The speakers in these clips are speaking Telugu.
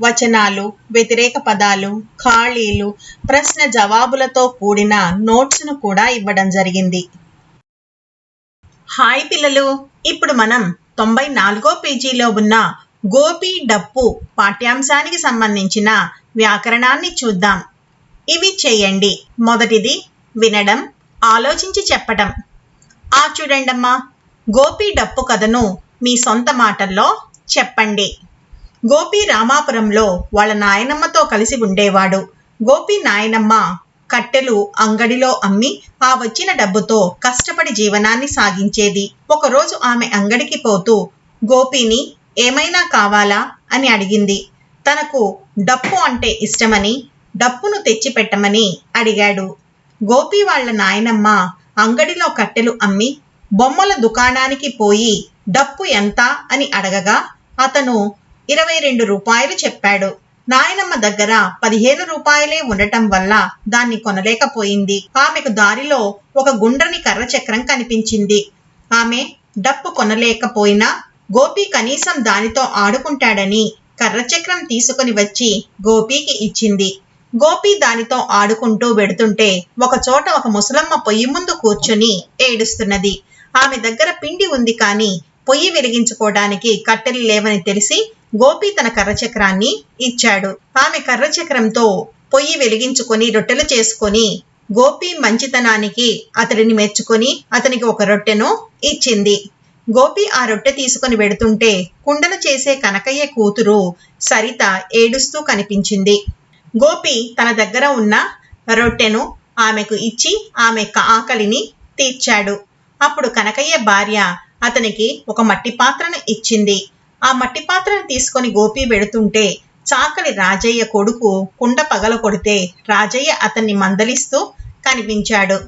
వచనాలు వ్యతిరేక పదాలు ఖాళీలు ప్రశ్న జవాబులతో కూడిన నోట్స్ను కూడా ఇవ్వడం జరిగింది. హాయ్ పిల్లలు ఇప్పుడు మనం తొంభై నాలుగో పేజీలో ఉన్న గోపి డప్పు పాఠ్యాంశానికి సంబంధించిన వ్యాకరణాన్ని చూద్దాం. ఇవి చేయండి. మొదటిది వినడం ఆలోచించి చెప్పటం. ఆ చూడండమ్మా గోపి డప్పు కథను మీ సొంత మాటల్లో చెప్పండి. గోపి రామాపురంలో వాళ్ళ నాయనమ్మతో కలిసి ఉండేవాడు. గోపి నాయనమ్మ కట్టెలు అంగడిలో అమ్మి ఆ వచ్చిన డబ్బుతో కష్టపడి జీవనాన్ని సాగించేది. ఒకరోజు ఆమె అంగడికి పోతూ గోపిని ఏమైనా కావాలా? అని అడిగింది. తనకు డప్పు అంటే ఇష్టమని డప్పును తెచ్చిపెట్టమని అడిగాడు. గోపి వాళ్ళ నాయనమ్మ అంగడిలో కట్టెలు అమ్మి బొమ్మల దుకాణానికి పోయి డప్పు ఎంత? అని అడగగా అతను ఇరవై రెండు రూపాయలు చెప్పాడు. నాయనమ్మ దగ్గర పదిహేను రూపాయలే ఉండటం వల్ల దాన్ని కొనలేకపోయింది. ఆమెకు దారిలో ఒక గుండ్రని కర్ర చక్రం కనిపించింది. ఆమె డప్పు కొనలేకపోయినా గోపి కనీసం దానితో ఆడుకుంటాడని కర్ర చక్రం తీసుకుని వచ్చి గోపికి ఇచ్చింది. గోపి దానితో ఆడుకుంటూ వెడుతుంటే ఒకచోట ఒక ముసలమ్మ పొయ్యి ముందు కూర్చుని ఏడుస్తున్నది. ఆమె దగ్గర పిండి ఉంది కానీ పొయ్యి వెలిగించుకోవడానికి కట్టెలు లేవని తెలిసి గోపి తన కర్రచక్రాన్ని ఇచ్చాడు. ఆమె కర్రచక్రంతో పొయ్యి వెలిగించుకొని రొట్టెలు చేసుకొని గోపి మంచితనానికి అతడిని మెచ్చుకొని అతనికి ఒక రొట్టెను ఇచ్చింది. గోపి ఆ రొట్టె తీసుకొని వెడుతుంటే కుండలు చేసే కనకయ్య కూతురు సరిత ఏడుస్తూ కనిపించింది. గోపి తన దగ్గర ఉన్న రొట్టెను ఆమెకు ఇచ్చి ఆమె ఆకలిని తీర్చాడు. అప్పుడు కనకయ్య భార్య అతనికి ఒక మట్టి పాత్రను ఇచ్చింది. ఆ మట్టి పాత్రను తీసుకొని గోపి వెడుతుంటే చాకలి రాజయ్య కొడుకు కుండ పగల కొడితే రాజయ్య అతన్ని మందలిస్తూ కనిపించాడు.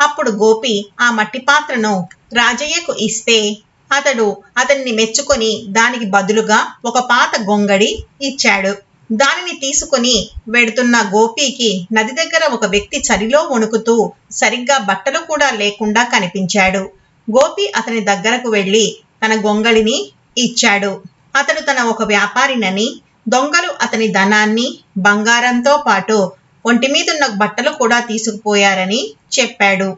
అప్పుడు గోపి ఆ మట్టి పాత్రను రాజయ్యకు ఇస్తే అతడు అతన్ని మెచ్చుకొని దానికి బదులుగా ఒక పాత గొంగడి ఇచ్చాడు. దానిని తీసుకుని వెడుతున్న గోపికి నది దగ్గర ఒక వ్యక్తి చలిలో వణుకుతూ సరిగ్గా బట్టలు కూడా లేకుండా కనిపించాడు. గోపి అతని దగ్గరకు వెళ్ళి తన గొంగళిని ఇచ్చాడు. అతడు తన ఒక వ్యాపారినని దొంగలు అతని ధనాన్ని బంగారంతో పాటు ఒంటి మీదున్న బట్టలు కూడా తీసుకుపోయారని చెప్పాడు.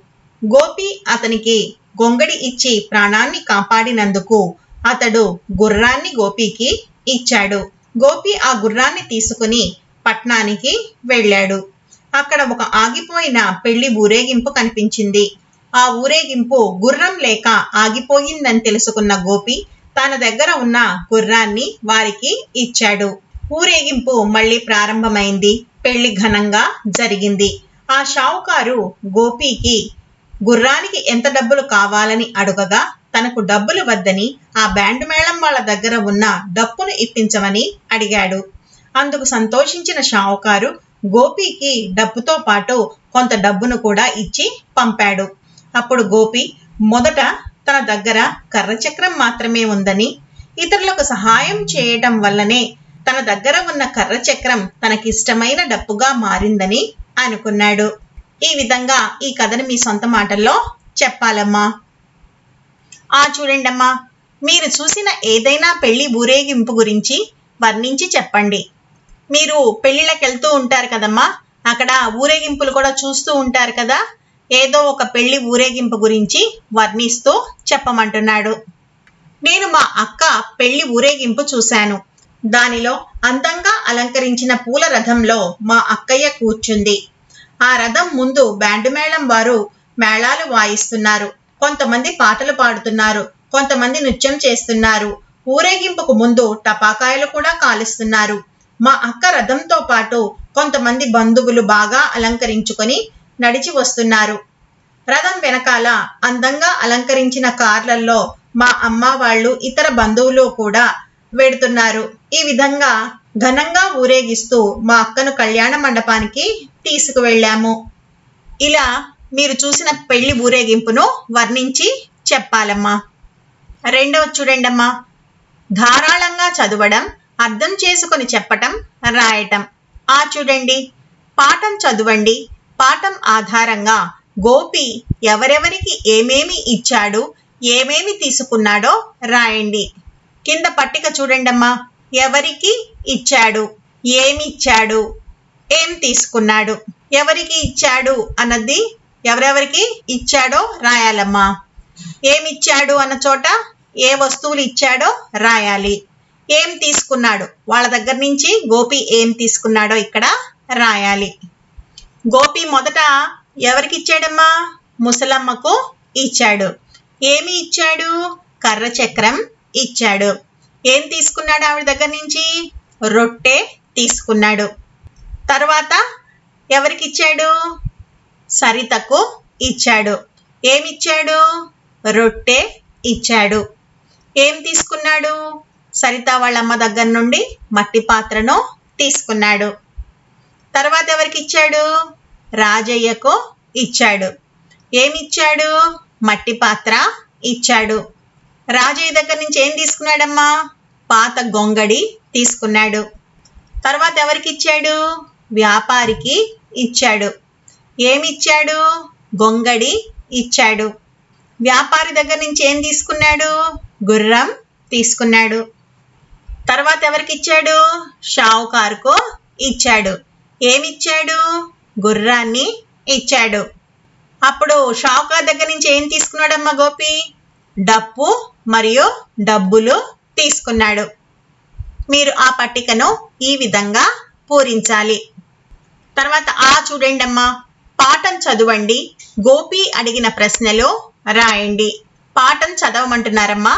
గోపి అతనికి గొంగడి ఇచ్చి ప్రాణాన్ని కాపాడినందుకు అతడు గుర్రాన్ని గోపికి ఇచ్చాడు. గోపి ఆ గుర్రాన్ని తీసుకుని పట్నానికి వెళ్ళాడు. అక్కడ ఒక ఆగిపోయిన పెళ్ళి ఊరేగింపు కనిపించింది. ఆ ఊరేగింపు గుర్రం లేక ఆగిపోయిందని తెలుసుకున్న గోపి తన దగ్గర ఉన్న గుర్రాన్ని వారికి ఇచ్చాడు. ఊరేగింపు మళ్ళీ ప్రారంభమైంది. పెళ్ళి ఘనంగా జరిగింది. ఆ షావుకారు గోపికి గుర్రానికి ఎంత డబ్బులు కావాలని అడుగగా తనకు డబ్బులు వద్దని ఆ బ్యాండ్ మేళం వాళ్ళ దగ్గర ఉన్న డప్పును ఇప్పించమని అడిగాడు. అందుకు సంతోషించిన షావుకారు గోపికి డబ్బుతో పాటు కొంత డబ్బును కూడా ఇచ్చి పంపాడు. అప్పుడు గోపి మొదట తన దగ్గర కర్రచక్రం మాత్రమే ఉందని ఇతరులకు సహాయం చేయటం వల్లనే తన దగ్గర ఉన్న కర్రచక్రం తనకిష్టమైన డప్పుగా మారిందని అనుకున్నాడు. ఈ విధంగా ఈ కథను మీ సొంత మాటల్లో చెప్పాలమ్మా. ఆ చూడండమ్మా మీరు చూసిన ఏదైనా పెళ్ళి ఊరేగింపు గురించి వర్ణించి చెప్పండి. మీరు పెళ్ళిళ్ళకి వెళ్తూ ఉంటారు కదమ్మా అక్కడ ఊరేగింపులు కూడా చూస్తూ ఉంటారు కదా. ఏదో ఒక పెళ్ళి ఊరేగింపు గురించి వర్ణిస్తూ చెప్పమంటున్నాడు. నేను మా అక్క పెళ్ళి ఊరేగింపు చూశాను. దానిలో అందంగా అలంకరించిన పూల రథంలో మా అక్కయ్య కూర్చుంది. ఆ రథం ముందు బ్యాండ్ మేళం వారు మేళాలు వాయిస్తున్నారు. కొంతమంది పాటలు పాడుతున్నారు. కొంతమంది నృత్యం చేస్తున్నారు. ఊరేగింపుకు ముందు టపాకాయలు కూడా కాలుస్తున్నారు. మా అక్క రథంతో పాటు కొంతమంది బంధువులు బాగా అలంకరించుకొని నడిచి వస్తున్నారు. రథం వెనకాల అందంగా అలంకరించిన కార్లలో మా అమ్మ వాళ్ళు ఇతర బంధువులు కూడా వెడుతున్నారు. ఈ విధంగా ఘనంగా ఊరేగిస్తూ మా అక్కను కళ్యాణ మండపానికి తీసుకువెళ్ళాము. ఇలా మీరు చూసిన పెళ్ళి ఊరేగింపును వర్ణించి చెప్పాలమ్మా. రెండవ చూడండమ్మా. ధారాళంగా చదవడం అర్థం చేసుకొని చెప్పటం రాయటం. ఆ చూడండి. పాఠం చదవండి. పాఠం ఆధారంగా గోపి ఎవరెవరికి ఏమేమి ఇచ్చాడు ఏమేమి తీసుకున్నాడో రాయండి. కింద పట్టిక చూడండమ్మా. ఎవరికి ఇచ్చాడు ఏమిచ్చాడు ఏం తీసుకున్నాడు ఎవరికి ఇచ్చాడు అన్నది ఎవరెవరికి ఇచ్చాడో రాయాలమ్మా. ఏమిచ్చాడు అన్న చోట ఏ వస్తువులు ఇచ్చాడో రాయాలి. ఏం తీసుకున్నాడు వాళ్ళ దగ్గర నుంచి గోపి ఏం తీసుకున్నాడో ఇక్కడ రాయాలి. గోపి మొదట ఎవరికి ఇచ్చాడమ్మా ముసలమ్మకు ఇచ్చాడు. ఏమి ఇచ్చాడు? కర్ర చక్రం ఇచ్చాడు. ఏం తీసుకున్నాడు ఆవిడ దగ్గర నుంచి? రొట్టె తీసుకున్నాడు. తర్వాత ఎవరికి ఇచ్చాడు సరితకు ఇచ్చాడు. ఏమిచ్చాడు? రొట్టె ఇచ్చాడు. ఏం తీసుకున్నాడు? సరిత వాళ్ళమ్మ దగ్గర నుండి మట్టి పాత్రను తీసుకున్నాడు. తర్వాత ఎవరికి ఇచ్చాడు? రాజయ్యకు ఇచ్చాడు. ఏమిచ్చాడు? మట్టి పాత్ర ఇచ్చాడు. రాజయ్య దగ్గర నుంచి ఏం తీసుకున్నాడమ్మా? పాత గొంగడి తీసుకున్నాడు. తర్వాత ఎవరికి ఇచ్చాడు? వ్యాపారికి ఇచ్చాడు. ఏమిచ్చాడు? గొంగడి ఇచ్చాడు. వ్యాపారి దగ్గర నుంచి ఏం తీసుకున్నాడు? గుర్రం తీసుకున్నాడు. తర్వాత ఎవరికి ఇచ్చాడు? షావుకారుకు ఇచ్చాడు. ఏమిచ్చాడు? గుర్రాన్ని ఇచ్చాడు. అప్పుడు షావుకార్ దగ్గర నుంచి ఏం తీసుకున్నాడమ్మా గోపి? డప్పు మరియు డబ్బులు తీసుకున్నాడు. మీరు ఆ పట్టికను ఈ విధంగా పూరించాలి. తర్వాత ఆ చూడండి అమ్మా పాఠం చదవండి గోపి అడిగిన ప్రశ్నలు రాయండి. పాఠం చదవమంటున్నారమ్మా.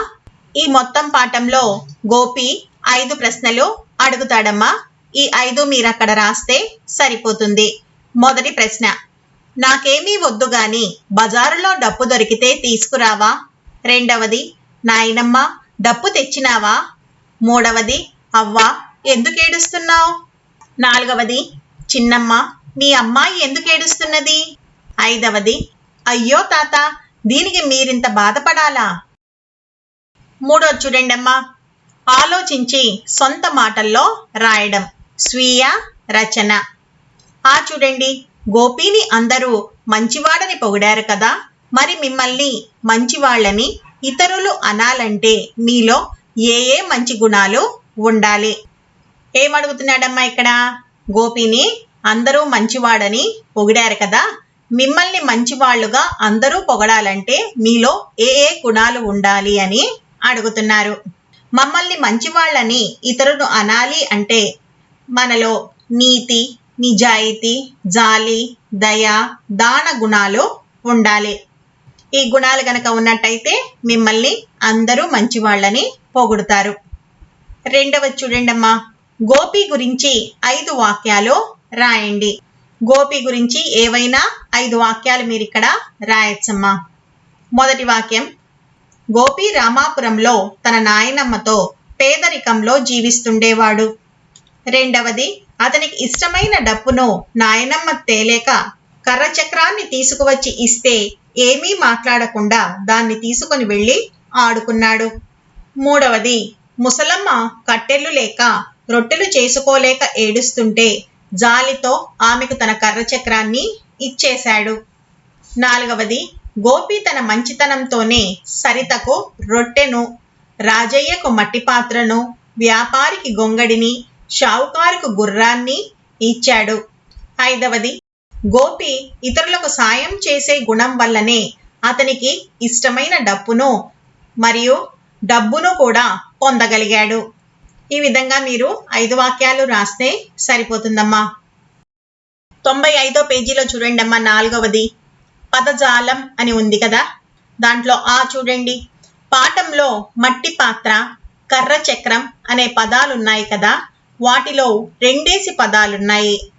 ఈ మొత్తం పాఠంలో గోపి ఐదు ప్రశ్నలు అడుగుతాడమ్మా. ఈ ఐదు మీరు అక్కడ రాస్తే సరిపోతుంది. మొదటి ప్రశ్న. నాకేమీ వద్దు గాని బజారులో డప్పు దొరికితే తీసుకురావా? రెండవది నాయనమ్మ డప్పు తెచ్చినావా? మూడవది అవ్వా ఎందుకు ఏడుస్తున్నావు? నాలుగవది చిన్నమ్మ మీ అమ్మాయి ఎందుకు ఏడుస్తున్నది? ఐదవది అయ్యో తాత దీనికి మీరింత బాధపడాలా? మూడో చూడండమ్మా. ఆలోచించి సొంత మాటల్లో రాయడం. స్వీయ రచన. ఆ చూడండి గోపిని అందరూ మంచివాడని పొగిడారు కదా? మరి మిమ్మల్ని మంచివాళ్ళని ఇతరులు అనాలంటే మీలో ఏ ఏ మంచి గుణాలు ఉండాలి? ఏమడుగుతున్నాడమ్మా ఇక్కడ? గోపిని అందరూ మంచివాడని పొగిడారు కదా? మిమ్మల్ని మంచివాళ్ళుగా అందరూ పొగడాలంటే మీలో ఏ ఏ గుణాలు ఉండాలి అని అడుగుతున్నారు. మమ్మల్ని మంచివాళ్ళని ఇతరులు అనాలి అంటే మనలో నీతి నిజాయితీ జాలి దయ దాన గుణాలు ఉండాలి. ఈ గుణాలు గనక ఉన్నట్టయితే మిమ్మల్ని అందరూ మంచివాళ్ళని పొగుడుతారు. రెండవ చూడండమ్మా. గోపి గురించి ఐదు వాక్యాలు రాయండి. గోపి గురించి ఏవైనా ఐదు వాక్యాలు మీరు ఇక్కడ రాయచ్చమ్మా. మొదటి వాక్యం. గోపి రామాపురంలో తన నాయనమ్మతో పేదరికంలో జీవిస్తుండేవాడు. రెండవది అతనికి ఇష్టమైన డప్పును నాయనమ్మ తేలేక కర్ర చక్రాన్ని తీసుకువచ్చి ఇస్తే ఏమీ మాట్లాడకుండా దాన్ని తీసుకొని వెళ్ళి ఆడుకున్నాడు. మూడవది ముసలమ్మ కట్టెలు లేక రొట్టెలు చేసుకోలేక ఏడుస్తుంటే జాలితో ఆమెకు తన కర్ర చక్రాన్ని ఇచ్చేశాడు. నాలుగవది గోపి తన మంచితనంతోనే సరితకు రొట్టెను రాజయ్యకు మట్టి పాత్రను వ్యాపారికి గొంగడిని షావుకారుకు గుర్రాన్ని ఇచ్చాడు. ఐదవది గోపి ఇతరులకు సాయం చేసే గుణం వల్లనే అతనికి ఇష్టమైన డప్పును మరియు డబ్బును కూడా పొందగలిగాడు. ఈ విధంగా మీరు ఐదు వాక్యాలు రాస్తే సరిపోతుందమ్మా. తొంభై ఐదో పేజీలో చూడండి అమ్మా నాలుగవది పదజాలం అని ఉంది కదా? దాంట్లో ఆ చూడండి పాఠంలో మట్టి పాత్ర కర్ర చక్రం అనే పదాలు ఉన్నాయి కదా? వాటిలో రెండేసి పదాలున్నాయి.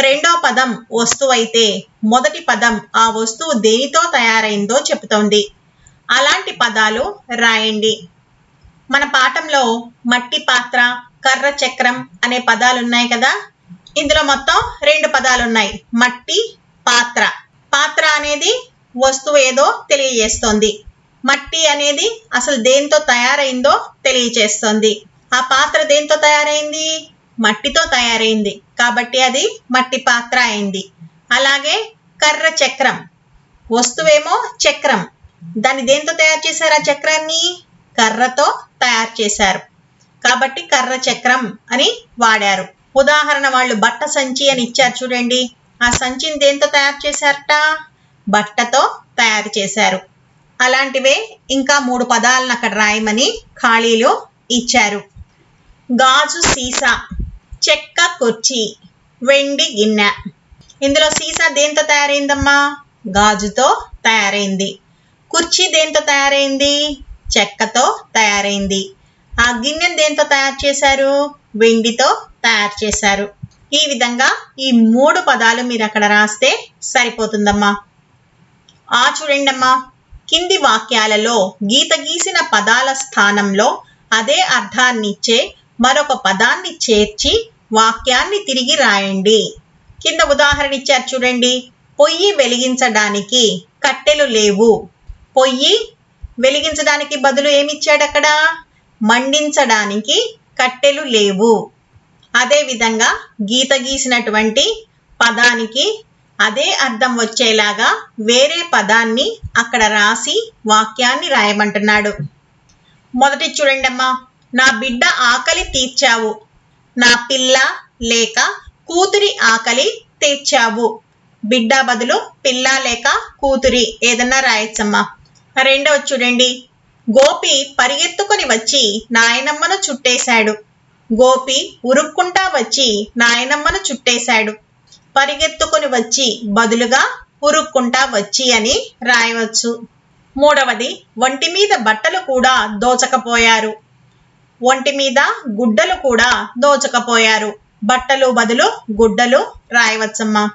రెండో పదం వస్తువైతే మొదటి పదం ఆ వస్తువు దేనితో తయారైందో చెబుతోంది. అలాంటి పదాలు రాయండి. మన పాఠంలో మట్టి పాత్ర కర్ర చక్రం అనే పదాలు ఉన్నాయి కదా? ఇందులో మొత్తం రెండు పదాలు ఉన్నాయి మట్టి పాత్ర. పాత్ర అనేది వస్తువు ఏదో తెలియజేస్తోంది. మట్టి అనేది అసలు దేంతో తయారైందో తెలియజేస్తోంది. ఆ పాత్ర దేంతో తయారైంది? మట్టితో తయారైంది. కాబట్టి అది మట్టి పాత్ర అయింది. అలాగే కర్ర చక్రం. వస్తువేమో చక్రం. దాన్ని దేంతో తయారు చేశారు ఆ చక్రాన్ని? కర్రతో తయారు చేశారు. కాబట్టి కర్ర చక్రం అని వాడారు. ఉదాహరణ వాళ్ళు బట్ట సంచి అని ఇచ్చారు చూడండి. ఆ సంచిని దేంతో తయారు చేశారట? బట్టతో తయారు చేశారు. అలాంటివే ఇంకా మూడు పదాలను అక్కడ రాయమని ఖాళీలో ఇచ్చారు. గాజు సీసా చెక్క కుర్చీ వెండి గిన్నె. ఇందులో సీసా దేంతో తయారైందమ్మా? గాజుతో తయారైంది. కుర్చీ దేంతో తయారైంది? చెక్కతో తయారైంది. ఆ గిన్నెను దేంతో తయారు చేశారు? వెండితో తయారు చేశారు. ఈ విధంగా ఈ మూడు పదాలు మీరు అక్కడ రాస్తే సరిపోతుందమ్మా. ఆ చూడండమ్మా. కింది వాక్యాలలో గీత గీసిన పదాల స్థానంలో అదే అర్థాన్నిచ్చే మరొక పదాన్ని చేర్చి వాక్యాన్ని తిరిగి రాయండి. కింద ఉదాహరణ ఇచ్చారు చూడండి. పొయ్యి వెలిగించడానికి కట్టెలు లేవు. పొయ్యి వెలిగించడానికి బదులు ఏమిచ్చాడు అక్కడ? మండించడానికి కట్టెలు లేవు. అదే విధంగా గీత గీసినటువంటి పదానికి అదే అర్థం వచ్చేలాగా వేరే పదాన్ని అక్కడ రాసి వాక్యాన్ని రాయమంటున్నాడు. మొదటి చూడండి అమ్మా నా బిడ్డ ఆకలి తీర్చావు. నా పిల్ల లేక కూతురి ఆకలి తీర్చావు. బిడ్డ బదులు పిల్ల లేక కూతురి ఏదన్నా రాయొచ్చమ్మా. రెండవ చూడండి. గోపి పరిగెత్తుకొని వచ్చి నాయనమ్మను చుట్టేశాడు. గోపి ఉరుక్కుంటా వచ్చి నాయనమ్మను చుట్టేశాడు. పరిగెత్తుకొని వచ్చి బదులుగా ఉరుక్కుంటా వచ్చి అని రాయవచ్చు. మూడవది ఒంటి మీద బట్టలు కూడా దోచకపోయారు. ఒంటి మీద గుడ్డలు కూడా దోచకపోయారు. బట్టలు బదులు గుడ్డలు రాయవచ్చమ్మా.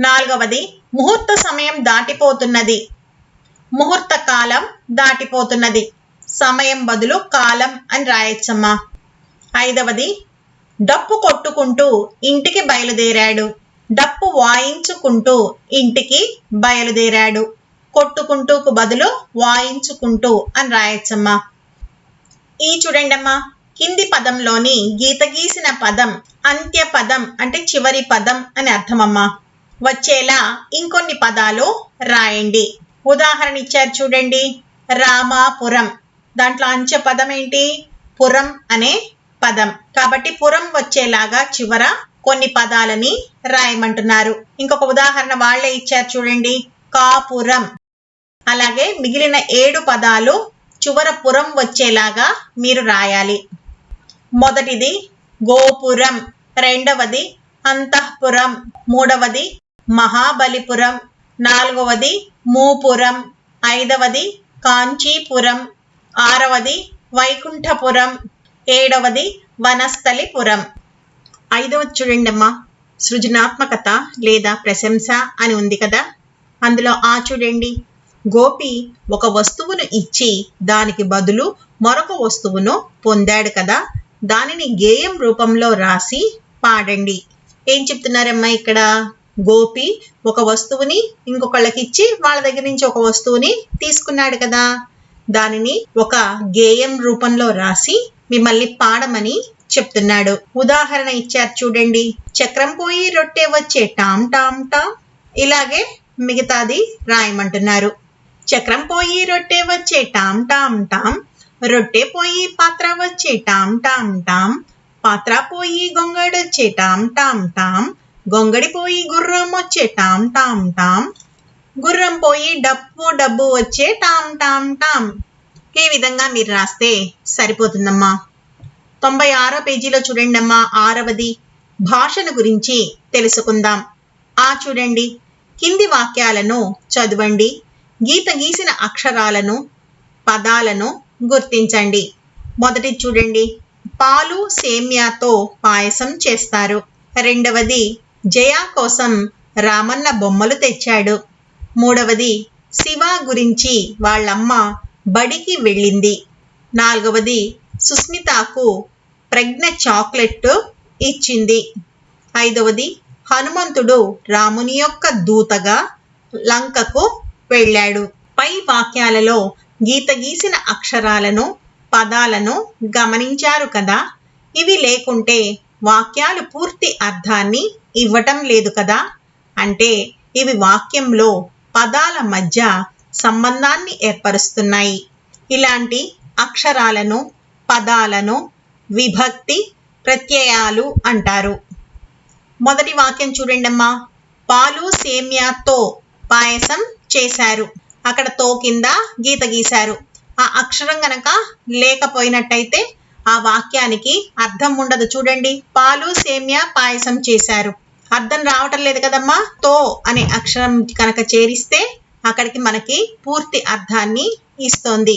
నాలుగవది ముహూర్త సమయం దాటిపోతున్నది. ముహూర్త కాలం దాటిపోతున్నది. సమయం బదులు కాలం అని రాయొచ్చమ్మా. ఐదవది డప్పు కొట్టుకుంటూ ఇంటికి బయలుదేరాడు. డప్పు వాయించుకుంటూ ఇంటికి బయలుదేరాడు. కొట్టుకుంటూకు బదులు వాయించుకుంటూ అని రాయొచ్చమ్మా. ఈ చూడండమ్మా కింది పదంలోని గీత గీసిన పదం అంత్య పదం అంటే చివరి పదం అని అర్థమమ్మా. వచ్చేలా ఇంకొన్ని పదాలు రాయండి. ఉదాహరణ ఇచ్చారు చూడండి రామాపురం. దాంట్లో అంచె పదం ఏంటి? పురం అనే పదం. కాబట్టి పురం వచ్చేలాగా చివర కొన్ని పదాలని రాయమంటున్నారు. ఇంకొక ఉదాహరణ వాళ్ళే ఇచ్చారు చూడండి కాపురం. అలాగే మిగిలిన ఏడు పదాలు చివర పురం వచ్చేలాగా మీరు రాయాలి. మొదటిది గోపురం రెండవది అంతఃపురం మూడవది మహాబలిపురం నాలుగవది మూపురం ఐదవది కాంచీపురం ఆరవది వైకుంఠపురం ఏడవది వనస్థలిపురం. ఐదవది చూడండమ్మా సృజనాత్మకత లేదా ప్రశంస అని ఉంది కదా అందులో ఆ చూడండి. గోపి ఒక వస్తువును ఇచ్చి దానికి బదులు మరొక వస్తువును పొందాడు కదా. దానిని గేయం రూపంలో రాసి పాడండి. ఏం చెప్తున్నారమ్మా ఇక్కడ? గోపి ఒక వస్తువుని ఇంకొకళ్ళకి ఇచ్చి వాళ్ళ దగ్గర నుంచి ఒక వస్తువుని తీసుకున్నాడు కదా. దానిని ఒక గేయం రూపంలో రాసి మిమ్మల్ని పాడమని చెప్తున్నాడు. ఉదాహరణ ఇచ్చారు చూడండి. చక్రం పోయి రొట్టె వచ్చే టామ్ టామ్ టామ్. ఇలాగే మిగతాది రాయమంటున్నారు. చక్రం పోయి రొట్టె వచ్చే టామ్ టామ్ టామ్. రొట్టె పోయి పాత్ర వచ్చే టామ్ టామ్ టామ్. పాత్ర పోయి గొంగడొచ్చే టామ్ టామ్ టామ్. గొంగడి పోయి గుర్రం వచ్చే టామ్ టామ్ టామ్. గుర్రం పోయి డప్పు డబ్బు వచ్చే టామ్ టామ్ టామ్. ఈ విధంగా మీరు రాస్తే సరిపోతుందమ్మా. తొంభై ఆరో పేజీలో చూడండి అమ్మా ఆరవది. భాషను గురించి తెలుసుకుందాం. ఆ చూడండి. కింది వాక్యాలను చదవండి. గీత గీసిన అక్షరాలను పదాలను గుర్తించండి. మొదటి చూడండి. పాలు సేమ్యాతో పాయసం చేస్తారు. రెండవది జయ కోసం రామన్న బొమ్మలు తెచ్చాడు. మూడవది శివ గురించి వాళ్ళమ్మ బడికి వెళ్ళింది. నాలుగవది సుస్మితకు ప్రజ్ఞ చాక్లెట్ ఇచ్చింది. ఐదవది హనుమంతుడు రాముని యొక్క దూతగా లంకకు వెళ్ళాడు. పై వాక్యాలలో గీత గీసిన అక్షరాలను పదాలను గమనించారు కదా? ఇవి లేకుంటే వాక్యాలు పూర్తి అర్థాన్ని ఇవ్వటం లేదు కదా? అంటే ఇవి వాక్యంలో పదాల మధ్య సంబంధాన్ని ఏర్పరుస్తున్నాయి. ఇలాంటి అక్షరాలను పదాలను విభక్తి ప్రత్యయాలు అంటారు. మొదటి వాక్యం చూడండమ్మా. పాలు సేమ్యాతో పాయసం చేశారు. అక్కడ తో కింద గీత గీశారు. ఆ అక్షరం గనక లేకపోయినట్టయితే ఆ వాక్యానికి అర్థం ఉండదు. చూడండి పాలు సేమ్యా పాయసం చేశారు. అర్థం రావటం లేదు కదమ్మా? తో అనే అక్షరం కనుక చేరిస్తే అక్కడికి మనకి పూర్తి అర్థాన్ని ఇస్తోంది.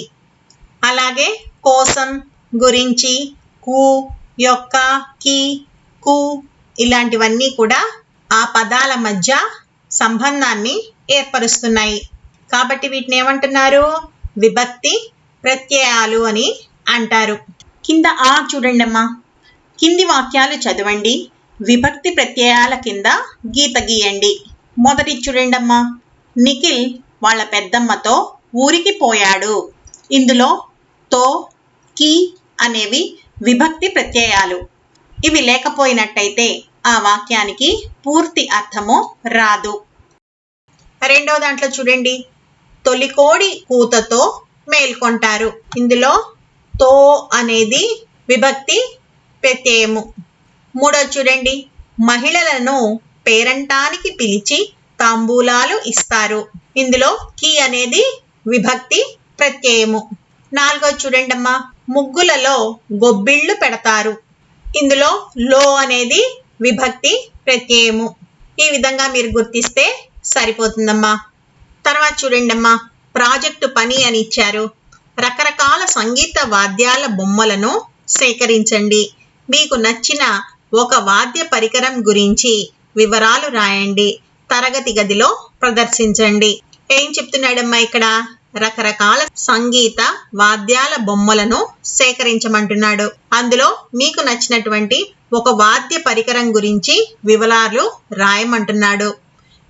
అలాగే కోసం గురించి కు యొక్క కి కు ఇలాంటివన్నీ కూడా ఆ పదాల మధ్య సంబంధాన్ని ఏర్పరుస్తున్నాయి. కాబట్టి వీటిని ఏమంటున్నారు? విభక్తి ప్రత్యయాలు అని అంటారు. కింద ఆ చూడండి అమ్మా కింది వాక్యాలు చదవండి. విభక్తి ప్రత్యయాల కింద గీత గీయండి. మొదటి చూడండి అమ్మా నిఖిల్ వాళ్ళ పెద్దమ్మతో ఊరికి పోయాడు. ఇందులో తో కి అనేవి విభక్తి ప్రత్యయాలు. ఇవి లేకపోయినట్టయితే ఆ వాక్యానికి పూర్తి అర్థము రాదు. రెండో దాంట్లో చూడండి. తొలికోడి కూతతో మేల్కొంటారు. ఇందులో తో అనేది విభక్తి ప్రత్యయము మూడో చూడండి. మహిళలను పేరంటానికి పిలిచి తాంబూలాలు ఇస్తారు. ఇందులో కి అనేది విభక్తి ప్రత్యయము. నాలుగో చూడండమ్మా. ముగ్గులలో గొబ్బిళ్ళు పెడతారు. ఇందులో లో అనేది విభక్తి ప్రత్యయము. ఈ విధంగా మీరు గుర్తిస్తే సరిపోతుందమ్మా. తర్వాత చూడండమ్మా ప్రాజెక్టు పని అని ఇచ్చారు. రకరకాల సంగీత వాద్యాల బొమ్మలను సేకరించండి. మీకు నచ్చిన ఒక వాద్య పరికరం గురించి వివరాలు రాయండి. తరగతి గదిలో ప్రదర్శించండి. ఏం చెప్తున్నాడమ్మా ఇక్కడ? రకరకాల సంగీత వాద్యాల బొమ్మలను సేకరించమంటున్నాడు. అందులో మీకు నచ్చినటువంటి ఒక వాద్య పరికరం గురించి వివరాలు రాయమంటున్నాడు.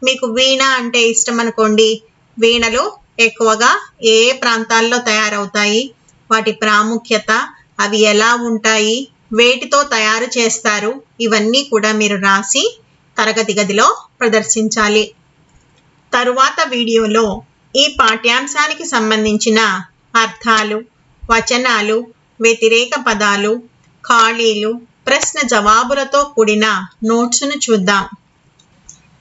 మీకు వీణ అంటే ఇష్టం అనుకోండి. వీణలు ఎక్కువగా ఏ ఏ ప్రాంతాల్లో తయారవుతాయి? వాటి ప్రాముఖ్యత అవి ఎలా ఉంటాయి? వేటితో తయారు చేస్తారు? ఇవన్నీ కూడా మీరు రాసి తరగతి గదిలో ప్రదర్శించాలి. తరువాత వీడియోలో ఈ పాఠ్యాంశానికి సంబంధించిన అర్థాలు వచనాలు వ్యతిరేక పదాలు ఖాళీలు ప్రశ్న జవాబులతో కూడిన నోట్స్ను చూద్దాం.